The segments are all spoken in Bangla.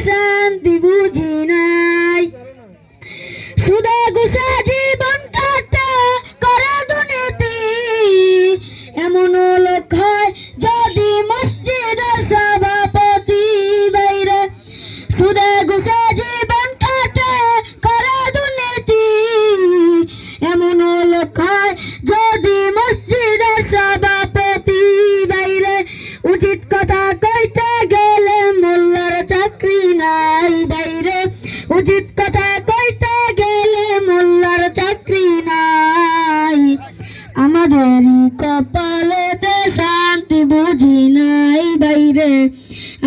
শান্তি বুঝি নাই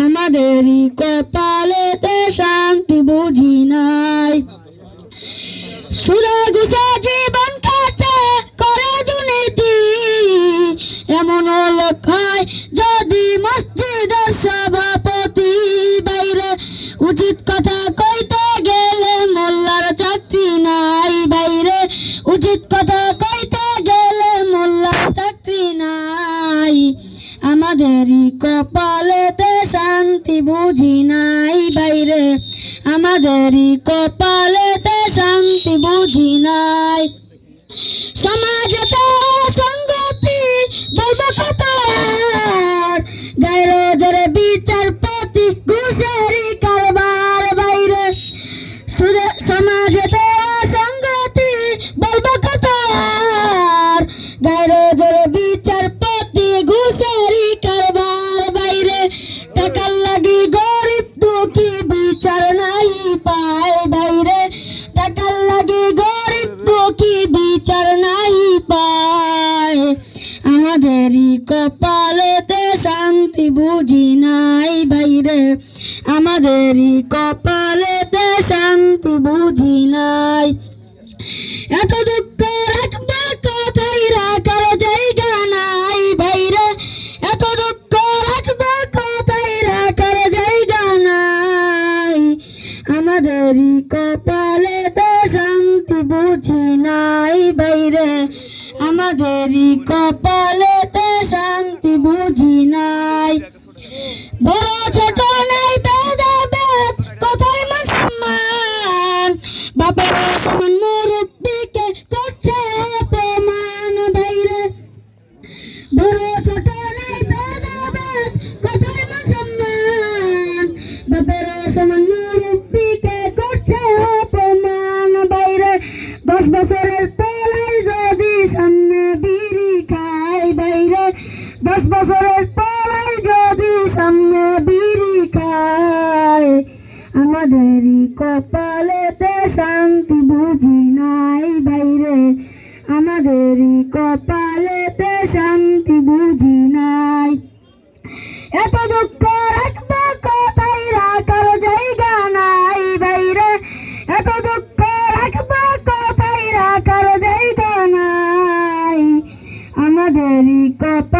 আমাদেরই কপালেতে শান্তি বুঝি নাই। সুরে ঘুষে জীবন কাটে করে দুর্নীতি। এমন লোক হয় যদি মসজিদের সভাপতি বাইরে, উচিত কথা কইতে গেলে মোল্লার চাকরি নাই বাইরে। উচিত কথা কইতে গেলে মোল্লার চাকরি নাই। আমাদেরই কপালেতে শান্তি বুঝি নাই বাইরে। আমাদেরই কপালেতে শান্তি বুঝি নাই। সমাজেতে সংগতি বলব কত গায়ের জোরে বিচারপতি ঘুষেরি কপালেতে শান্তি বুঝি নাই বাইরে আমাদেরই কপালেতে শান্তি বুঝি নাই। এত দুঃখ রাখবে কোথায়? রাখার জায়গা নাই বাইরে এত দুঃখ রাখবে কোথায়? রাখার জায়গা নাই। আমাদেরই কপালেতে শান্তি বুঝি নাই বাইরে আমাদেরই কপালেতে শান্তি বুঝি নাই। বড় ছোট নাই, ভেদাভেদ কোথায় মান সম্মান। বাপের সমান মুরব্বীকে করছে অপমান বাইরে বড় ছোট নাই, ভেদাভেদ কোথায় মান সম্মান। বাপের সমান মুরব্বীকে করছে অপমান দশ বছরের দশ বছরের পেলাই যদি সামনে বিড়ি খায়, আমাদেরই কপালেতে শান্তি বুঝি নাই বাইরে। আমাদেরই কপালেতে শান্তি বুঝি নাই। এত দুঃখ রাখব কোথায় রাখার জায়গা নাই বাইরে। এত দুঃখ রাখব কোথায় রাখার জায়গা নাই। আমাদেরই কপালেতে